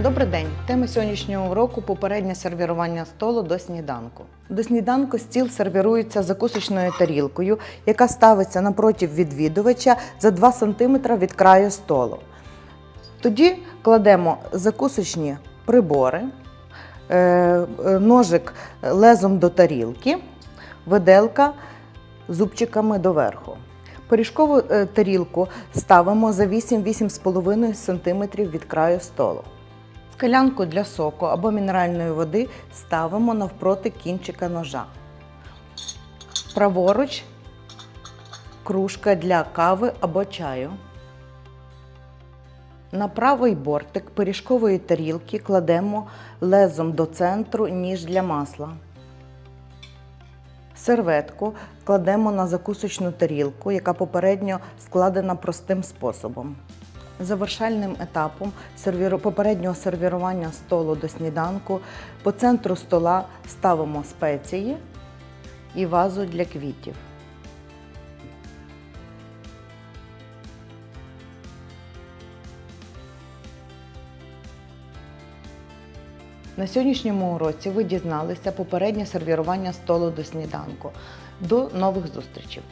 Добрий день. Тема сьогоднішнього уроку попереднє сервірування столу до сніданку. До сніданку стіл сервірується закусочною тарілкою, яка ставиться напроти відвідувача за 2 см від краю столу. Тоді кладемо закусочні прибори, е, е, ножик лезом до тарілки, виделка зубчиками доверху. Пиріжкову е, тарілку ставимо за 8-8,5 см від краю столу. Скалянку для соку або мінеральної води ставимо навпроти кінчика ножа. Праворуч кружка для кави або чаю. На правий бортик пиріжкової тарілки кладемо лезом до центру ніж для масла. Серветку кладемо на закусочну тарілку, яка попередньо складена простим способом. Завершальним етапом попереднього сервірування столу до сніданку по центру стола ставимо спеції і вазу для квітів. На сьогоднішньому уроці ви дізналися попереднє сервірування столу до сніданку. До нових зустрічей!